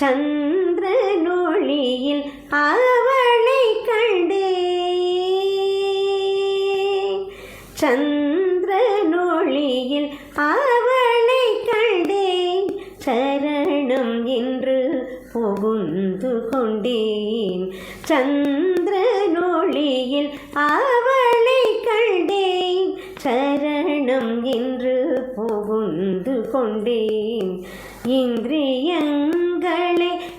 சந்திரனொழியில் அவளை கண்டே சந்திரனொழியில் அவளை கண்டேன். சரணம் என்று புகுந்து கொண்டேன். சந்திரனொழியில் அவளை கண்டேன். சரணம் என்று புகுந்து கொண்டேன். இந்திரியங்கள்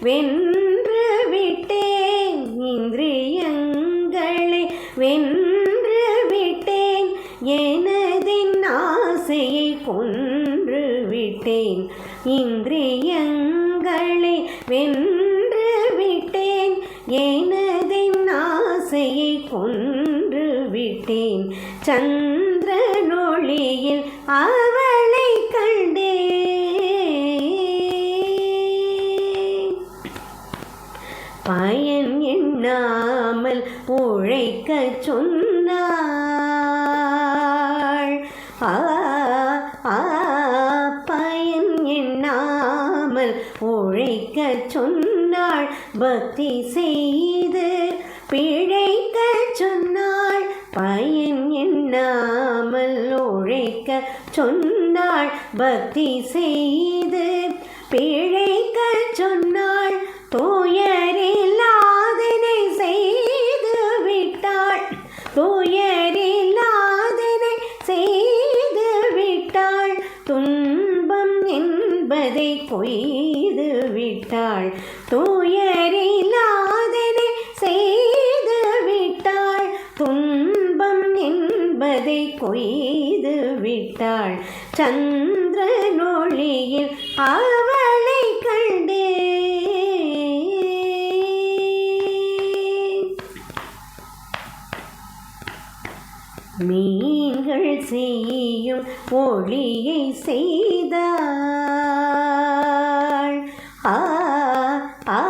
வென்று விட்டேன் இந்திரியங்களை வென்று விட்டேன் எனதின் ஆசையை கொன்று விட்டேன் இந்திரியங்களை வென்று விட்டேன் எனதின் ஆசையை கொன்று விட்டேன் சந்திர நொழியில் அவளை கண்டேன். உழைக்க சொன்னாள் ஆ பயன் எண்ணாமல் உழைக்க சொன்னாள் பக்தி செய்து பிழைக்க சொன்னாள் பயன் எண்ணாமல் உழைக்க சொன்னாள் பக்தி செய்து பிழைக்க சொன்னாள் தூயரே துன்பம் என்பதை கொய்து விட்டாள். துயரில்லாதனை செய்து விட்டாள். துன்பம் என்பதை கொய்து விட்டாள். சந்திர நொழியில் அவளை மீ மீன்கள் செய்யும் ஒளியை செய்தாள். ஆ ஆ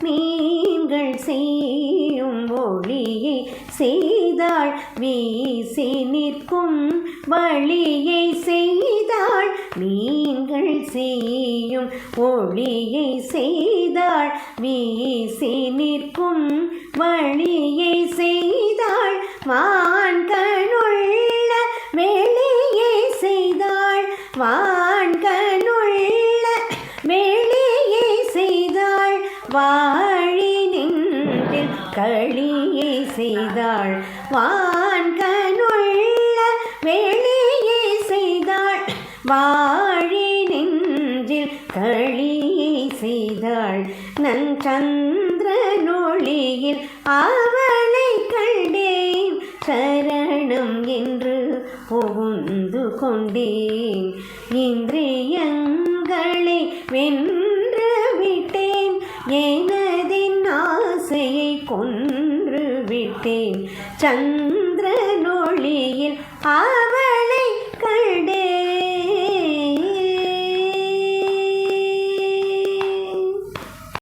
மீன்கள் செய்யும் ஒளியை செய்தாள். வீசி நிற்கும் வழியை செய்தாள். மீன்கள் செய்யும் ஒளியை செய்தாள். வீசி நிற்கும் வழியை செய்தாள். வான்கணுள்ள வாழி நின்றில் களியை செய்தாள். வான்கனுள்ள வெளியை செய்தாள். வாழி நெஞ்சில் களியை செய்தாள். நன் சந்திர நொழியில் அவளை கண்டேன். சரணம் என்று புகுந்து கொண்டேன். இந்திரியங்களை வென்று கொன்று விட்டேன். சந்திர நொழியில்